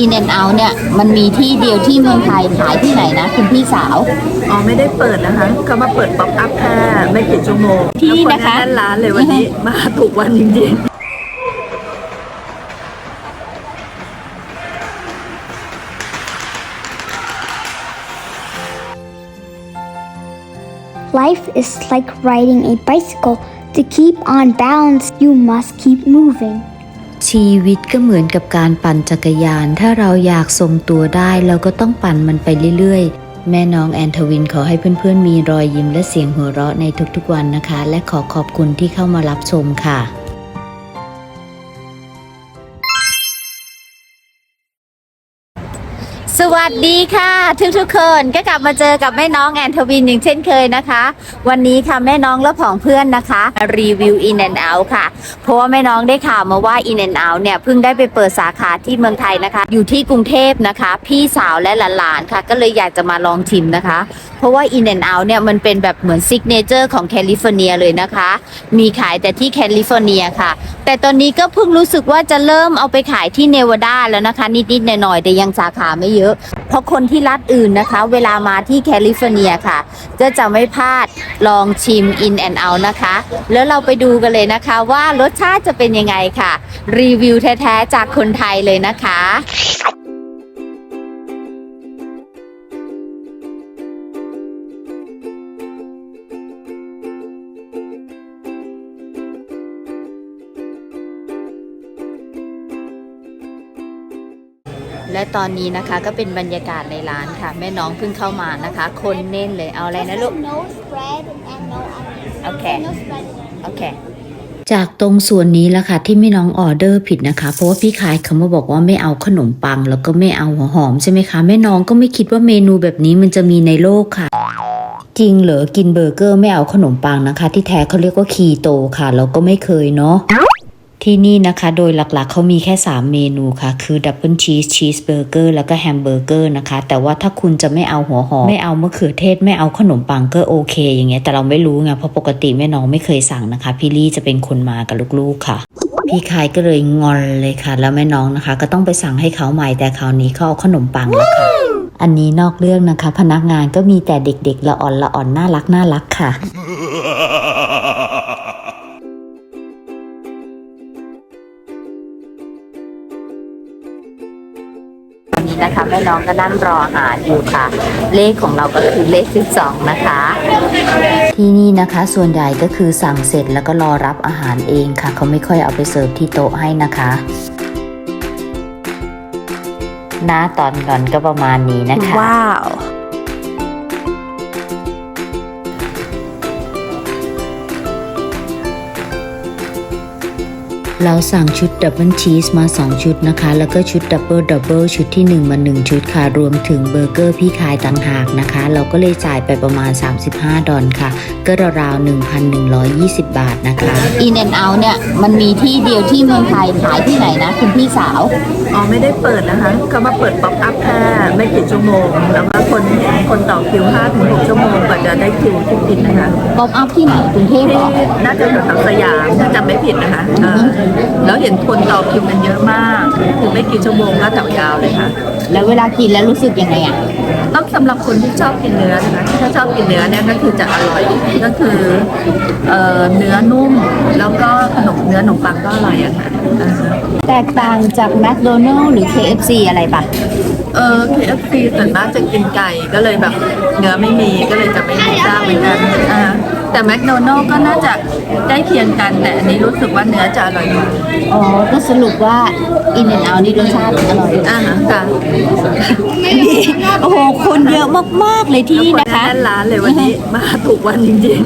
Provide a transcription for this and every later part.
In and Out เนี่ยมันมีที่เดียวที่เมืองไทยขายที่ไหนนะ คุณพี่สาว อ๋อไม่ได้เปิดนะคะเขามาเปิดป๊อปอัพแค่ไม่กี่ชั่วโมงที่นะคะ แล้วแน่นร้านเลยวันนี้ มาถูกวันจริงๆ Life is like riding a bicycle. To keep on balance, you must keep moving. ชีวิตก็เหมือนกับการปั่นจักรยาน ถ้าเราอยากทรงตัวได้เราก็ต้องปั่นมันไปเรื่อยๆ แม่น้องแอนทวินขอให้เพื่อนๆ มีรอยยิ้มและเสียงหัวเราะในทุกๆวันนะคะ และขอขอบคุณที่เข้ามารับชมค่ะ วัสดีค่ะทุกๆคนก็กลับมาเจอกับแม่น้องแอนทวินอย่างเช่นเคยนะคะ วันนี้ค่ะแม่น้องและผองเพื่อนนะคะ รีวิว In and Out ค่ะ เพราะว่าแม่น้องได้ข่าวมาว่า In and Out เนี่ยเพิ่งได้ไปเปิดสาขาที่เมืองไทยนะคะ อยู่ที่กรุงเทพนะคะ พี่สาวและหลานๆค่ะ ก็เลยอยากจะมาลองชิมนะคะ ราะว่า In and Out เนี่ยมันเป็นแบบเหมือนซิกเนเจอร์ของแคลิฟอร์เนียเลยนะคะ มีขายแต่ที่แคลิฟอร์เนียค่ะ แต่ตอนนี้ก็เพิ่งรู้สึกว่าจะเริ่มเอาไปขายที่เนวาดาแล้วนะคะ นิดๆหน่อยๆแต่ยังสาขาไม่เยอะ เพราะคนที่รัฐอื่นนะคะ เวลามาที่แคลิฟอร์เนียค่ะ ก็จะไม่พลาดลองชิม In and Out นะคะ แล้วเราไปดูกันเลยนะคะว่ารสชาติจะเป็นยังไงค่ะ รีวิวแท้ๆจากคนไทยเลยนะคะ และตอนนี้นะคะก็เป็นบรรยากาศในร้านค่ะ แม่น้องเพิ่งเข้ามานะคะ คนเน้นเลยเอาอะไรนะลูก No spread and no onions. โอเค No spread. โอเคจากตรงส่วนนี้แหละค่ะที่ไม่น้องออเดอร์ผิดนะคะ เพราะว่าพี่ขายเขามาบอกว่าไม่เอาขนมปัง แล้วก็ไม่เอาหัวหอมใช่ไหมคะแม่น้องก็ไม่คิดว่าเมนูแบบนี้มันจะมีในโลกค่ะ จริงเหรอกินเบอร์เกอร์ไม่เอาขนมปังนะคะ ที่แท้เขาเรียกว่าคีโตค่ะ เราก็ไม่เคยเนาะ ที่นี่นะคะโดยหลักๆเขามีแค่ 3 เมนูค่ะ คือดับเบิลชีสชีสเบอร์เกอร์แล้วก็แฮมเบอร์เกอร์นะคะ แต่ว่าถ้าคุณจะไม่เอาหัวหอม ไม่เอามะเขือเทศ ไม่เอาขนมปังก็โอเค อย่างเงี้ยแต่เราไม่รู้ไงเพราะปกติแม่น้องไม่เคยสั่งนะคะ พี่ลี่จะเป็นคนมากับลูกๆค่ะพี่คายก็เลยงอนเลยค่ะ แล้วแม่น้องนะคะ ก็ต้องไปสั่งให้เขาใหม่แต่คราวนี้เขาเอาขนมปังแล้วค่ะอันนี้นอกเรื่องนะคะ พนักงานก็มีแต่เด็กๆละอ่อนละอ่อนน่ารักน่ารักค่ะ นนี้นะคะแม่น้องก็นั่งรออาหารอยู่ค่ะ เลขของเราก็คือเลข12นะคะ ที่นี่นะคะส่วนใหญ่ก็คือสั่งเสร็จแล้วก็รอรับอาหารเองค่ะ เขาไม่ค่อยเอาไปเสิร์ฟที่โต๊ะให้นะคะหน้าตอนก่อนก็ประมาณนี้นะคะ ว้าว เราสั่งชุดดับเบิลชีสมา 2 ชุดนะคะ แล้วก็ชุดดับเบิลดับเบิลชุดที่ 1 มา 1 ชุดค่ะ รวมถึงเบอร์เกอร์พี่ขายต่างหากนะคะ เราก็เลยจ่ายไปประมาณ 35 ดอลค่ะ ก็ราวๆ1,120 บาทนะคะ In and Out เนี่ย มันมีที่เดียวที่เมืองไทยขายที่ไหนนะ คุณพี่สาว อ๋อ ไม่ได้เปิดนะคะเขามาเปิดป๊อปอัพแค่ไม่กี่ชั่วโมง แล้วก็คนคนต่อคิว5ถึง6ชั่วโมงกว่าจะได้คิวที่กินนะคะป๊อปอัพที่ไหนกรุงเทพเหรอน่าจะแถวๆสยามถ้าจำไม่ผิดนะคะเออแล้วเห็นคนต่อคิวกันเยอะมาก คือไม่กี่ชั่วโมงก็แถวยาวเลยค่ะ แล้วเวลากินแล้วรู้สึกยังไงอะต้องสำหรับคนที่ชอบกินเนื้อนะคะถ้าชอบกินเนื้อเนี่ยก็คือจะอร่อยก็คือเอ่อเนื้อนุ่มแล้วก็ขนมเนื้อขนมปังก็อร่อยอะค่ะอ่าแตกต่างจากแมคโดนัลล์หรือ KFC อะไรปะเออ KFC ส่วนมากจะกินไก่ก็เลยแบบเนื้อไม่มีก็เลยจะไม่มีจ้างเหมือนกันอ่า แต่แมคโดนัลก็น่าจะใกล้เคียงกัน แต่อันนี้รู้สึกว่าเนื้อจะอร่อยกว่าอ๋อ ก็สรุปว่า In and Out นี่รสชาติอร่อยอ่าค่ะโอ้โห คนเยอะมาก ๆ เลยที่คนนะคะ แน่นร้านเลยวันนี้มาถูกวันจริง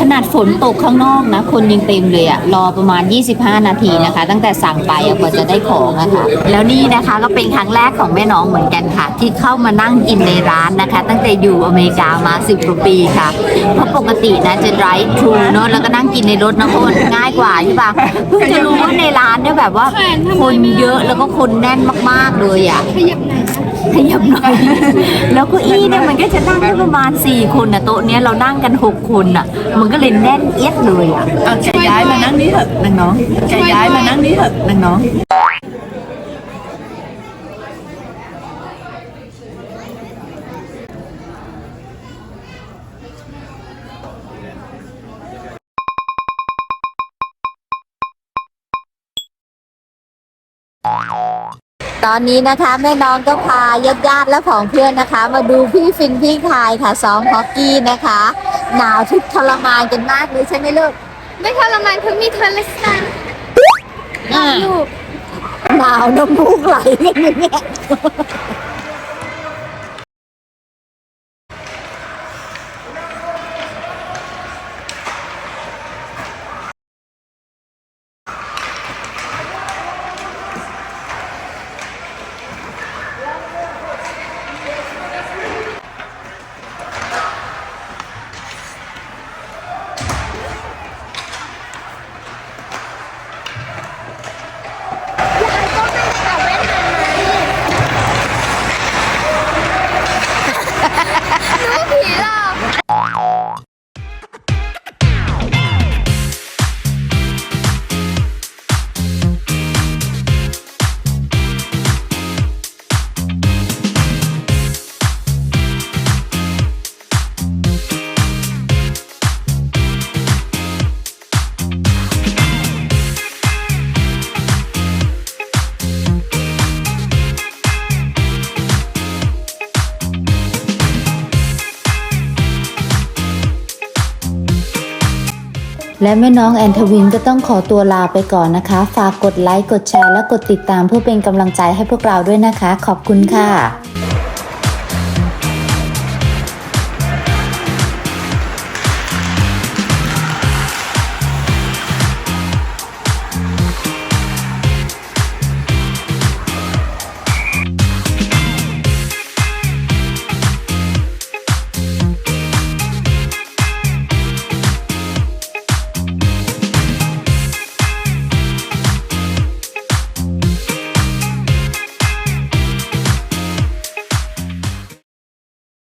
ขนาดฝนตกข้างนอกนะ คนยังเต็มเลยอะรอประมาณ 25 นาทีนะคะ ตั้งแต่สั่งไปอะกว่าจะได้ของอะค่ะ แล้วนี่นะคะก็เป็นครั้งแรกของแม่น้องเหมือนกันค่ะ ที่เข้ามานั่งกินในร้านนะคะ ตั้งแต่อยู่อเมริกามา 10กว่าปีค่ะ เพราะปกตินะจะ drive thru เนอะแล้วก็นั่งกินในรถนะคนง่ายกว่าใช่ปะเพิ่งจะรู้ว่าในร้านเนี่ยแบบว่า คนเยอะแล้วก็คนแน่นมากๆเลยอะขยับหน่อยแล้วเก็อี้เนี่ยมันก็จะนั่งได้ประมาณ 4 คนนะโต๊ะเนี้ยเรานั่งกัน 6 คนอะ มันก็เลยแน่นเอียดเลยอะๆเอาแกย้ายมานั่งนี่เถอะนางน้องแกย้ายมานั่งนี่เถอะนางน้อง ตอนนี้นะคะ แม่น้องก็พาญาติญาติๆและผองเพื่อนนะคะ มาดูพี่ฟินพี่คายค่ะซ้อมฮอกกี้นะคะ หนาวทุกข์ทรมานกันมากเลยใช่ไหมลูกไม่ทรมานเพราะมีเธอเลยค่ะอ่าลูกหนาวน้ำมูกไหลกันอยู่เนี่ย และแม่น้องแอนทวินก็ต้องขอตัวลาไปก่อนนะคะ ฝากกดไลค์ กดแชร์ และกดติดตามเพื่อเป็นกำลังใจให้พวกเราด้วยนะคะ ขอบคุณค่ะ